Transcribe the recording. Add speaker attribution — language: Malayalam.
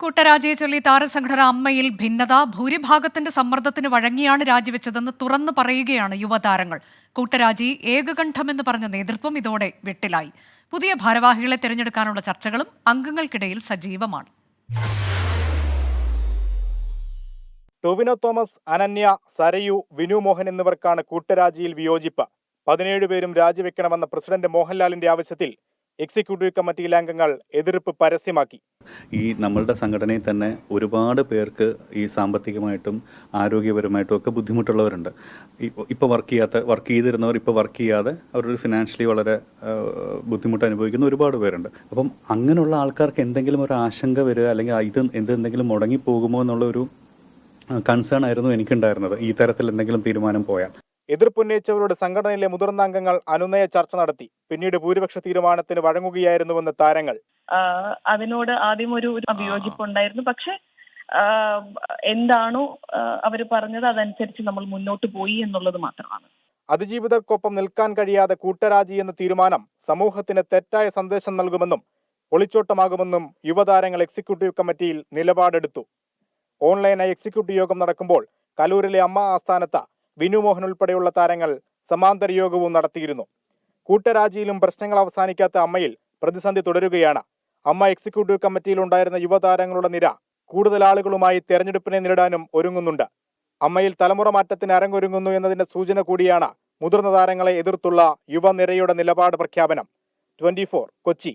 Speaker 1: കൂട്ടരാജിയെ ചൊല്ലി താരസംഘടന അമ്മയിൽ ഭിന്നത ഭൂരിഭാഗത്തിന്റെ സമ്മർദ്ദത്തിന് വഴങ്ങിയാണ് രാജിവെച്ചതെന്ന് തുറന്നു പറയുകയാണ് യുവതാരങ്ങൾ. കൂട്ടരാജി ഏകകണ്ഠമെന്ന് പറഞ്ഞ നേതൃത്വം ഇതോടെ വെട്ടിലായി. പുതിയ ഭാരവാഹികളെ തിരഞ്ഞെടുക്കാനുള്ള ചർച്ചകളും അംഗങ്ങൾക്കിടയിൽ സജീവമാണ്.
Speaker 2: ടൊവിനോ തോമസ് അനന്യ സരയു വിനു മോഹൻ എന്നിവർക്കാണ് കൂട്ടരാജിയിൽ വിയോജിപ്പ്. പതിനേഴ് പേരും രാജിവെക്കണമെന്ന പ്രസിഡന്റ് മോഹൻലാലിന്റെ ആവശ്യത്തിൽ എക്സിക്യൂട്ടീവ് കമ്മിറ്റിയിലെ അംഗങ്ങൾ എതിർപ്പ് പരസ്യമാക്കി.
Speaker 3: ഈ നമ്മളുടെ സംഘടനയിൽ തന്നെ ഒരുപാട് പേർക്ക് ഈ സാമ്പത്തികമായിട്ടും ആരോഗ്യപരമായിട്ടും ഒക്കെ ബുദ്ധിമുട്ടുള്ളവരുണ്ട്. ഇപ്പോൾ വർക്ക് ചെയ്യാത്ത വർക്ക് ചെയ്തിരുന്നവർ ഇപ്പോൾ വർക്ക് ചെയ്യാതെ അവരൊരു ഫിനാൻഷ്യലി വളരെ ബുദ്ധിമുട്ട് അനുഭവിക്കുന്ന ഒരുപാട് പേരുണ്ട്. അപ്പം അങ്ങനെയുള്ള ആൾക്കാർക്ക് എന്തെങ്കിലും ഒരു ആശങ്ക വരിക അല്ലെങ്കിൽ ഇത് എന്ത് എന്തെങ്കിലും മുടങ്ങിപ്പോകുമോ എന്നുള്ള ഒരു കൺസേൺ ആയിരുന്നു എനിക്കുണ്ടായിരുന്നത്. ഈ തരത്തിൽ എന്തെങ്കിലും തീരുമാനം പോയാൽ.
Speaker 2: എതിർപ്പുന്നയിച്ചവരോട് സംഘടനയിലെ മുതിർന്ന അംഗങ്ങൾ അനുനയ ചർച്ച നടത്തി. പിന്നീട് ഭൂരിപക്ഷ തീരുമാനത്തിന് വഴങ്ങുകയായിരുന്നുവെന്ന് താരങ്ങൾ.
Speaker 4: അതിനോട് ആദ്യം ഒരു അഭിയോജിപ്പുണ്ടായിരുന്നു. പക്ഷെ എന്താണോ അവർ പറഞ്ഞത് അതനുസരിച്ച് നമ്മൾ മുന്നോട്ട് പോയി എന്നുള്ളത് മാത്രമാണ്.
Speaker 2: അതിജീവിതർക്കൊപ്പം നിൽക്കാൻ കഴിയാതെ കൂട്ടരാജി എന്ന തീരുമാനം സമൂഹത്തിന് തെറ്റായ സന്ദേശം നൽകുമെന്നും ഒളിച്ചോട്ടമാകുമെന്നും യുവതാരങ്ങൾ എക്സിക്യൂട്ടീവ് കമ്മിറ്റിയിൽ നിലപാടെടുത്തു. ഓൺലൈനായി എക്സിക്യൂട്ടീവ് യോഗം നടക്കുമ്പോൾ കലൂരിലെ അമ്മ ആസ്ഥാനത്ത് വിനു മോഹൻ ഉൾപ്പെടെയുള്ള താരങ്ങൾ സമാന്തര യോഗവും നടത്തിയിരുന്നു. കൂട്ടരാജിയിലും പ്രശ്നങ്ങൾ അവസാനിക്കാത്ത അമ്മയിൽ പ്രതിസന്ധി തുടരുകയാണ്. അമ്മ എക്സിക്യൂട്ടീവ് കമ്മിറ്റിയിൽ ഉണ്ടായിരുന്ന യുവതാരങ്ങളുടെ നിര കൂടുതൽ ആളുകളുമായി തെരഞ്ഞെടുപ്പിനെ നേരിടാനും ഒരുങ്ങുന്നുണ്ട്. അമ്മയിൽ തലമുറ മാറ്റത്തിന് അരങ്ങൊരുങ്ങുന്നു എന്നതിന്റെ സൂചന കൂടിയാണ് മുതിർന്ന താരങ്ങളെ എതിർത്തുള്ള യുവനിരയുടെ നിലപാട് പ്രഖ്യാപനം. ട്വന്റി കൊച്ചി.